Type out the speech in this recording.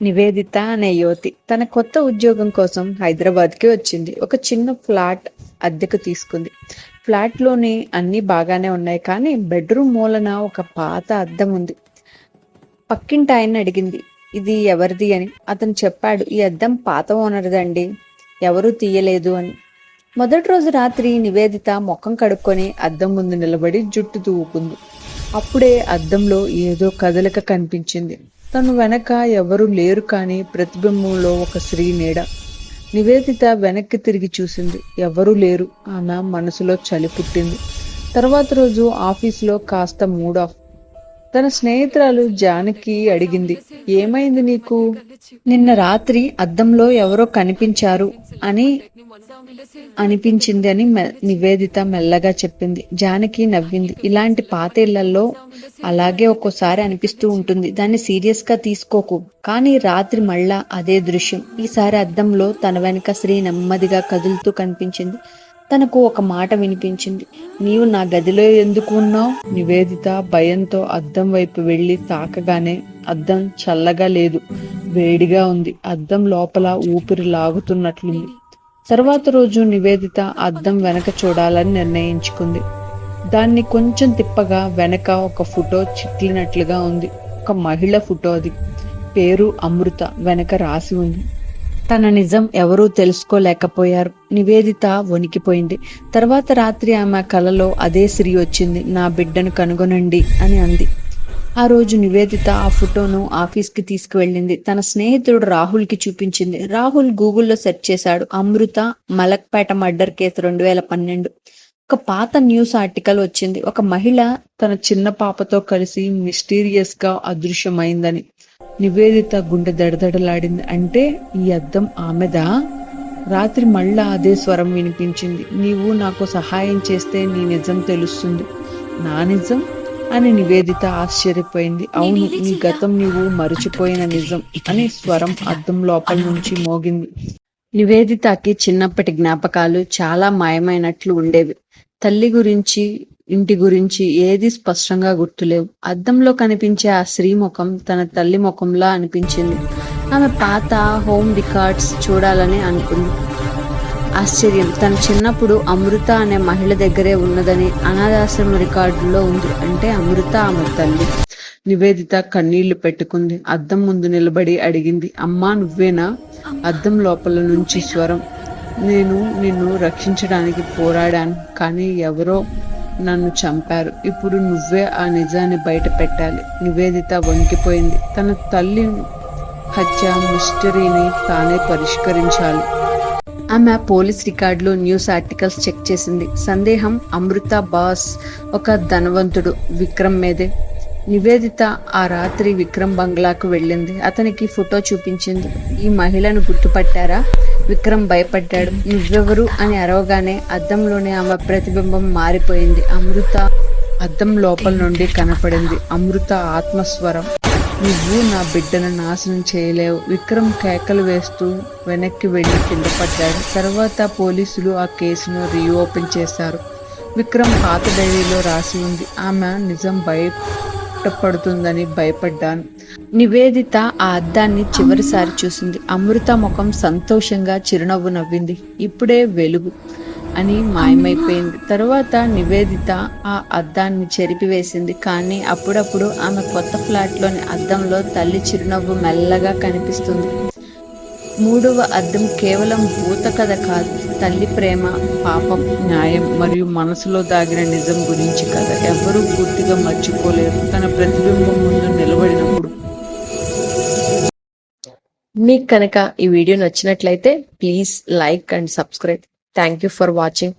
నివేదిత అనే యువతి తన కొత్త ఉద్యోగం కోసం హైదరాబాద్కి వచ్చింది. ఒక చిన్న ఫ్లాట్ అద్దెకు తీసుకుంది. ఫ్లాట్లోని అన్నీ బాగానే ఉన్నాయి కానీ బెడ్రూమ్ మూలన ఒక పాత అద్దం ఉంది. పక్కింటి ఆయన అడిగింది ఇది ఎవరిది? అని. అతను చెప్పాడు ఈ అద్దం పాత ఓనర్దండి ఎవరూ తీయలేదు అని. మొదటి రోజు రాత్రి నివేదిత ముఖం కడుక్కొని అద్దం ముందు నిలబడి జుట్టు తూవుకుంది అప్పుడే అద్దంలో ఏదో కదలిక కనిపించింది. తను వెనక ఎవరు లేరు కానీ ప్రతిబింబంలో ఒక స్త్రీ నీడ నివేదిత వెనక్కి తిరిగి చూసింది. ఎవరూ లేరు. ఆమె మనసులో చలి పుట్టింది. తర్వాత రోజు ఆఫీసులో కాస్త మూడ్ ఆఫ్. తన స్నేహితురాలు జానకి అడిగింది ఏమైంది నీకు? నిన్న రాత్రి అద్దంలో ఎవరో కనిపించారు అని అనిపించింది అని మె- నివేదిత మెల్లగా చెప్పింది. జానకి నవ్వింది. ఇలాంటి పాత ఇళ్ళలో అలాగే ఒక్కోసారి అనిపిస్తూ ఉంటుంది. దాన్ని సీరియస్గా తీసుకోకు. కానీ రాత్రి మళ్ళా అదే దృశ్యం. ఈసారి అద్దంలో తన వెనక శ్రీ నెమ్మదిగా కదులుతూ కనిపించింది. తనకు ఒక మాట వినిపించింది. నీవు నా గదిలో ఎందుకు ఉన్నావు? నివేదిత భయంతో అద్దం వైపు వెళ్ళి తాకగానే అద్దం చల్లగా లేదు. వేడిగా ఉంది. అద్దం లోపల ఊపిరి లాగుతున్నట్లుంది. తర్వాత రోజు నివేదిత అద్దం వెనక చూడాలని నిర్ణయించుకుంది. దాన్ని కొంచెం తిప్పగా వెనక ఒక ఫోటో చిట్లినట్లుగా ఉంది. ఒక మహిళ ఫోటో అది పేరు అమృత. వెనక రాసి ఉంది. తన నిజం ఎవరూ తెలుసుకోలేకపోయారు. నివేదిత వణికిపోయింది. తర్వాత రాత్రి ఆమె కలలో అదే స్త్రీ వచ్చింది. నా బిడ్డను కనుగొనండి అని అంది. ఆ రోజు నివేదిత ఆ ఫోటోను ఆఫీస్కి తీసుకువెళ్ళింది. తన స్నేహితుడు రాహుల్కి చూపించింది. రాహుల్ గూగుల్లో సెర్చ్ చేశాడు. అమృత మలక్పేట మర్డర్ కేసు రెండు వేల పన్నెండు. ఒక పాత న్యూస్ ఆర్టికల్ వచ్చింది. ఒక మహిళ తన చిన్న పాపతో కలిసి మిస్టీరియస్గా అదృశ్యమైందని. నివేదిత గుండె దడదడలాడింది. అంటే ఈ అద్దం ఆమెదా? రాత్రి మళ్ళా అదే స్వరం వినిపించింది. నీవు నాకు సహాయం చేస్తే నీ నిజం తెలుస్తుంది. నా నిజం? అని నివేదిత ఆశ్చర్యపోయింది. అవును నీ గతం నీవు మరిచిపోయిన నిజం అని స్వరం అద్దం లోపల నుంచి మోగింది. నివేదితకి చిన్నప్పటి జ్ఞాపకాలు చాలా మాయమైనట్లు ఉండేవి. తల్లి గురించి ఇంటి గురించి ఏది స్పష్టంగా గుర్తులేవు. అద్దంలో కనిపించే ఆ స్త్రీ ముఖం తన తల్లి ముఖంలా అనిపించింది. ఆమె పాత హోమ్ రికార్డ్స్ చూడాలని అనుకుంది. ఆశ్చర్యం తన చిన్నప్పుడు అమృత అనే మహిళ దగ్గరే ఉన్నదని అనాథాశ్రమ రికార్డులో ఉంది అంటే అమృత ఆమె తల్లి. నివేదిత కన్నీళ్ళు పెట్టుకుంది. అద్దం ముందు నిలబడి అడిగింది అమ్మా నువ్వేనా? అద్దం లోపల నుంచి స్వరం. నేను నిన్ను రక్షించడానికి పోరాడాను కానీ ఎవరో నన్ను చంపారు. ఇప్పుడు నువ్వే ఆ నిజాన్ని బయట పెట్టాలి. నివేదిత వణికిపోయింది. తన తల్లి హత్య మిస్టరీని తానే పరిష్కరించాలి. ఆమె పోలీస్ రికార్డులో న్యూస్ ఆర్టికల్స్ చెక్ చేసింది. సందేహం అమృత బాస్ ఒక ధనవంతుడు విక్రమ్ మీదే. నివేదిత ఆ రాత్రి విక్రమ్ బంగ్లాకు వెళ్ళింది. అతనికి ఫోటో చూపించింది. ఈ మహిళను గుర్తుపట్టారా? విక్రమ్ భయపడ్డాడు. నువ్వెవరు అని అరవగానే అద్దంలోనే ఆమె ప్రతిబింబం మారిపోయింది. అమృత అద్దం లోపల నుండి కనపడింది. అమృత ఆత్మస్వరం. నువ్వు నా బిడ్డను నాశనం చేయలేవు. విక్రమ్ కేకలు వేస్తూ వెనక్కి వెళ్ళి కింద పడ్డాడు. తర్వాత పోలీసులు ఆ కేసును రీఓపెన్ చేశారు. విక్రమ్ పాత డైరీలో రాసి ఉంది. ఆమె నిజం భయ కష్టపడుతుందని భయపడ్డాను. నివేదిత ఆ అద్దాన్ని చివరిసారి చూసింది. అమృత ముఖం సంతోషంగా చిరునవ్వు నవ్వింది. ఇప్పుడే వెలుగు అని మాయమైపోయింది. తరువాత నివేదిత ఆ అద్దాన్ని చెరిపివేసింది. కానీ అప్పుడప్పుడు ఆమె కొత్త ఫ్లాట్లోని అద్దంలో తల్లి చిరునవ్వు మెల్లగా కనిపిస్తుంది. మూడవ అద్దం కేవలం భూత కథ కాదు. తల్లి ప్రేమ పాపం న్యాయం మరియు మనసులో దాగిన నిజం గురించి కథ ఎవరూ పూర్తిగా మర్చిపోలేరు. తన ప్రతిబింబం ముందు నిలబడినప్పుడు. మీకు కనుక ఈ వీడియో నచ్చినట్లయితే please like and subscribe. Thank you for watching